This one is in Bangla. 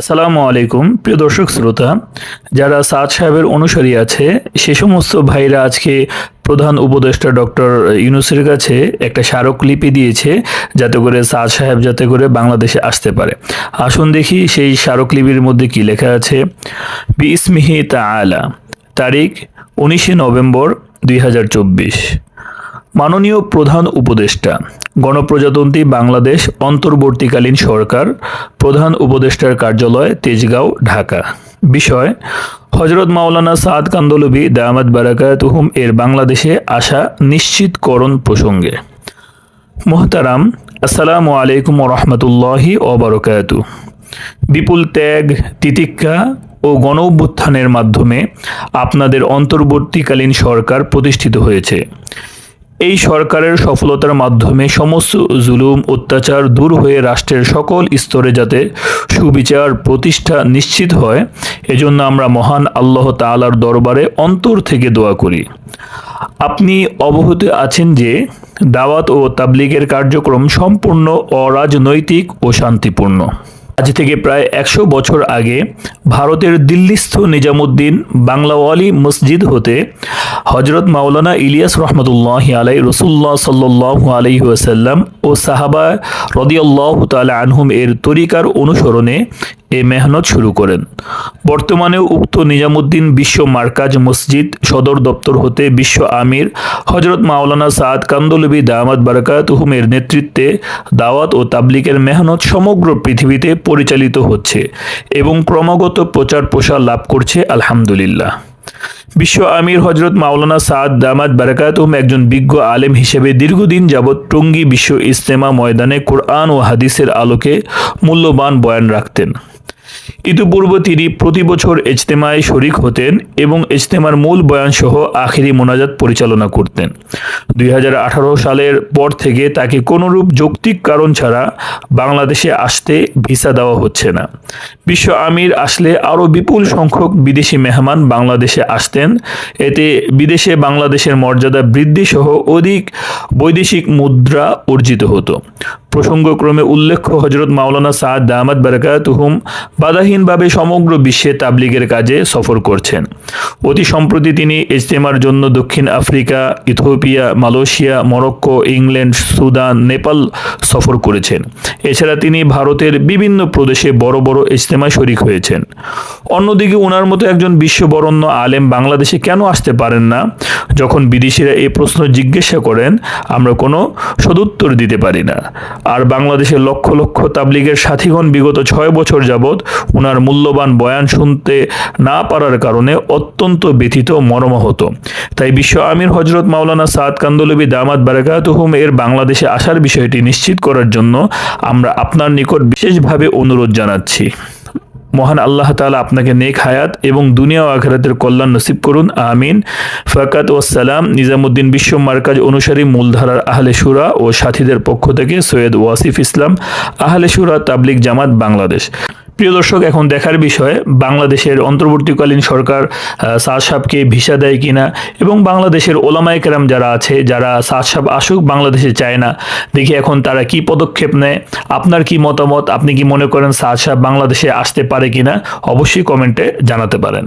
আসসালামু আলাইকুম, প্রিয় দর্শক শ্রোতা, যারা সাদ সাহেবের অনুসারী আছে, সে সমস্ত ভাইরা আজকে প্রধান উপদেষ্টা ডক্টর ইউনুসের কাছে একটা স্মারকলিপি দিয়েছে, যাতে করে সাদ সাহেব যাতে করে বাংলাদেশে আসতে পারে। আসুন দেখি সেই স্মারকলিপির মধ্যে কি লেখা আছে। বিসমিহি তাআলা, তারিখ উনিশে নভেম্বর দুই হাজার চব্বিশ। মাননীয় প্রধান উপদেষ্টা, গণপ্রজাতন্ত্রী বাংলাদেশ অন্তর্বর্তীকালীন সরকার, প্রধান উপদেষ্টার কার্যালয় তেজগাঁও, ঢাকা। বিষয়, হজরত মাওলানা সাদ কান্দলবি দায়ামাত বারাকাতুহুম এর বাংলাদেশে আসা নিশ্চিতকরণ প্রসঙ্গে। মোহতারাম, আসসালামু আলাইকুম রহমতুল্লাহি ওবরকাতু। বিপুল ত্যাগ, তিতিক্ষা ও গণ মাধ্যমে আপনাদের অন্তর্বর্তীকালীন সরকার প্রতিষ্ঠিত হয়েছে। এই সরকারের সফলতার মাধ্যমে সমস্ত জুলুম, অত্যাচার দূর হয়ে রাষ্ট্রের সকল স্তরে যাতে সুবিচার প্রতিষ্ঠা নিশ্চিত হয়, এজন্য আমরা মহান আল্লাহ তালার দরবারে অন্তর থেকে দোয়া করি। আপনি অবহিত আছেন যে দাওয়াত ও তাবলিগের কার্যক্রম সম্পূর্ণ অরাজনৈতিক ও শান্তিপূর্ণ। আজ থেকে প্রায় একশো বছর আগে ভারতের দিল্লিস্থ নিজামুদ্দিন বাংলাওয়ালি মসজিদ হতে হজরত মাওলানা ইলিয়াস রহমতুল্লাহ আলাই রসুল্লাহ সাল্লাহ আলহি ওয়াসাল্লাম ও সাহাবা রদিয়াল্লাহ তালা আনহুম এর তরিকার অনুসরণে এ মেহনত শুরু করেন। বর্তমানে উক্ত নিজামুদ্দিন বিশ্ব মার্কাজ মসজিদ সদর দপ্তর হতে বিশ্ব আমির হজরত মাওলানা সাদ কান্দলবি দামাত বারাকাতুহুমের নেতৃত্বে দাওয়াত ও তাবলিকের মেহনত সমগ্র পৃথিবীতে পরিচালিত হচ্ছে এবং ক্রমাগত প্রচার প্রসার লাভ করছে, আলহামদুলিল্লাহ। বিশ্ব আমির হজরত মাওলানা সাদ দামাত বারাকাতুম একজন বিজ্ঞ আলেম হিসেবে দীর্ঘদিন যাবৎ টঙ্গী বিশ্ব ইজতেমা ময়দানে কোরআন ও হাদিসের আলোকে মূল্যবান বয়ান রাখতেন। ইতিপূর্বে তিনি প্রতি বছর ইজতেমায় শরিক হতেন এবং ইজতেমার মূল বয়ানসহ আখিরি মোনাজাত পরিচালনা করতেন। দুই হাজার আঠারো সালের পর থেকে তাকে কোনোরূপ যৌক্তিক কারণ ছাড়া বাংলাদেশে আসতে ভিসা দেওয়া হচ্ছে না। বিশ্ব আমির আসলে আরও বিপুল সংখ্যক বিদেশি মেহমান বাংলাদেশে আসতেন। এতে বিদেশে বাংলাদেশের মর্যাদা বৃদ্ধি সহ অধিক বৈদেশিক মুদ্রা অর্জিত হতো। প্রসঙ্গক্রমে উল্লেখ্য হজরত মাওলানা সাদ দামাদ বারাকাতুহুম বাধাহীনভাবে সমগ্র বিশ্বে তাবলিগের কাজে সফর করছেন। অতি সম্প্রতি তিনি ইজতেমার জন্য দক্ষিণ Africa, Ethiopia, Malaysia, Morocco, England, Sudan, Nepal সফর করেছেন। এছাড়া তিনি ভারতের বিভিন্ন প্রদেশে বড় বড় ইজতেমায় শরিক হয়েছেন। অন্যদিকে ওনার মতো একজন বিশ্ববরণ্য আলেম বাংলাদেশে কেন আসতে পারেন না? যখন বিদেশিরা এই প্রশ্ন জিজ্ঞাসা করেন, আমরা কোনো সদুত্তর দিতে পারি না। আর বাংলাদেশের লক্ষ লক্ষ তাবলিগের সাথীগণ বিগত ছয় বছর যাবৎ ওনার মূল্যবান বয়ান শুনতে না পারার কারণে অত্যন্ত ব্যথিত মর্মাহত। তাই বিশ্ব আমির হজরত মাওলানা সাদ কান্দলবি দামাত বারাকাতুহুম এর বাংলাদেশে আসার বিষয়টি নিশ্চিত করার জন্য আমরা আপনার নিকট বিশেষভাবে অনুরোধ জানাচ্ছি। মহান আল্লাহ তালা আপনাকে নেক হায়াত এবং দুনিয়া ও আখেরাতের কল্যাণ নসিব করুন, আমিন। ফাকাত ওয়াসালাম নিজামুদ্দিন বিশ্ব মার্কাজ অনুসারী মূলধারার আহলে সুরা ও সাথীদের পক্ষ থেকে সৈয়দ ওয়াসিফ ইসলাম, আহলে সুরা তাবলিক জামাত বাংলাদেশ। প্রিয় দর্শক, এখন দেখার বিষয়, বাংলাদেশের অন্তর্বর্তীকালীন সরকার সাদ সাহেবকে ভিসা দেয় কিনা এবং বাংলাদেশের ওলামায় কেরাম যারা আছে, যারা সাদ সাহেব আসুক, বাংলাদেশে চায় না, দেখি এখন তারা কি পদক্ষেপ নেয়, আপনার কি মতামত, আপনি কি মনে করেন সাদ সাহেব বাংলাদেশে আসতে পারে কিনা, অবশ্যই কমেন্টে জানাতে পারেন।